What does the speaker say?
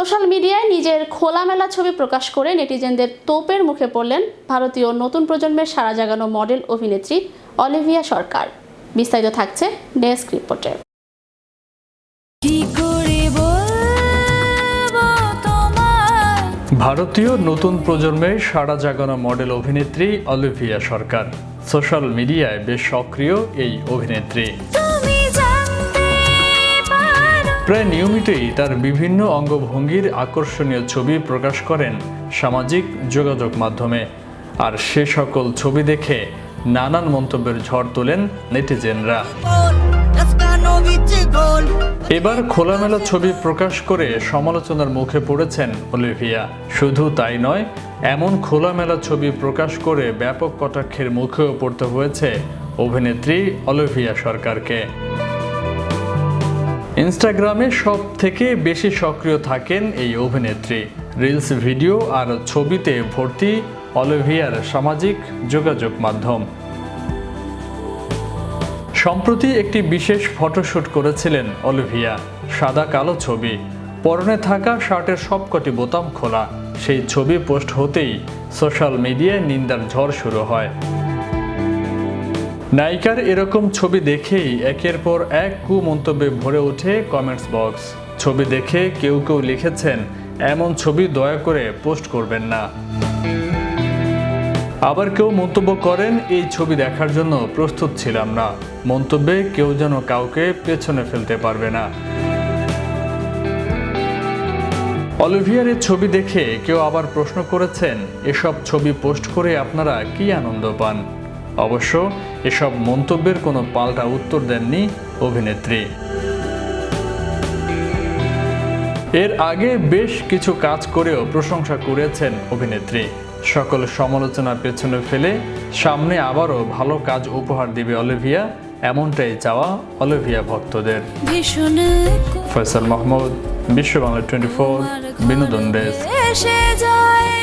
Social মিডিয়ায় নিজের খোলামেলা ছবি প্রকাশ করে নেটিজেনদের তোপের মুখে পড়লেন ভারতীয় নতুন প্রজন্মের সারা জাগানো মডেল অভিনেত্রী অলিভিয়া সরকার। বিস্তারিত থাকছে ডেস্ক রিপোর্টে। ভারতীয় নতুন প্রজন্মের সারা জাগানো মডেল অভিনেত্রী অলিভিয়া সরকার। সোশ্যাল মিডিয়ায় বেশ সক্রিয় এই অভিনেত্রী। প্রায় নিয়মিতই তার বিভিন্ন অঙ্গভঙ্গির আকর্ষণীয় ছবি প্রকাশ করেন সামাজিক যোগাযোগ মাধ্যমে। আর সে সকল ছবি দেখে নানান মন্তব্যের ঝড় তোলেন নেটিজেনরা। এবার খোলামেলা ছবি প্রকাশ করে সমালোচনার মুখে পড়েছেন অলিভিয়া। শুধু তাই নয়, এমন খোলামেলা ছবি প্রকাশ করে ব্যাপক কটাক্ষের মুখেও পড়তে হয়েছে অভিনেত্রী অলিভিয়া সরকারকে। ইনস্টাগ্রামে সব থেকে বেশি সক্রিয় থাকেন এই অভিনেত্রী। রিলস, ভিডিও আর ছবিতে ভর্তি অলিভিয়ার সামাজিক যোগাযোগ মাধ্যম। সম্প্রতি একটি বিশেষ ফটোশ্যুট করেছিলেন অলিভিয়া। সাদা কালো ছবি। পরনে থাকা শার্টের সবকটি বোতাম খোলা। সেই ছবি পোস্ট হতেই সোশ্যাল মিডিয়ায় নিন্দার ঝড় শুরু হয়। নায়িকার এরকম ছবি দেখেই একের পর এক কু মন্তব্যে ভরে ওঠে কমেন্টস বক্স ছবি দেখে কেউ কেউ লিখেছেন, এমন ছবি দয়া করে পোস্ট করবেন না। আবার কেউ মন্তব্য করেন, এই ছবি দেখার জন্য প্রস্তুত ছিলাম না। মন্তব্যে কেউ যেন কাউকে পেছনে ফেলতে পারবে না। অলিভিয়ার এই ছবি দেখে কেউ আবার প্রশ্ন করেছেন, এসব ছবি পোস্ট করে আপনারা কি আনন্দ পান? অবশ্য এসব মন্তব্যের কোনো পাল্টা উত্তর দেননি অভিনেত্রী। এর আগে বেশ কিছু কাজ করেও প্রশংসা করেছেন অভিনেত্রী। সকল সমালোচনা পেছনে ফেলে সামনে আবারও ভালো কাজ উপহার দিবে অলিভিয়া এমনটাই চাওয়া অলিভিয়া ভক্তদের। ফয়সাল মাহমুদ বিশ্ব বাংলা টোয়েন্টি ফোর বিনোদন ডেস্ক। যায়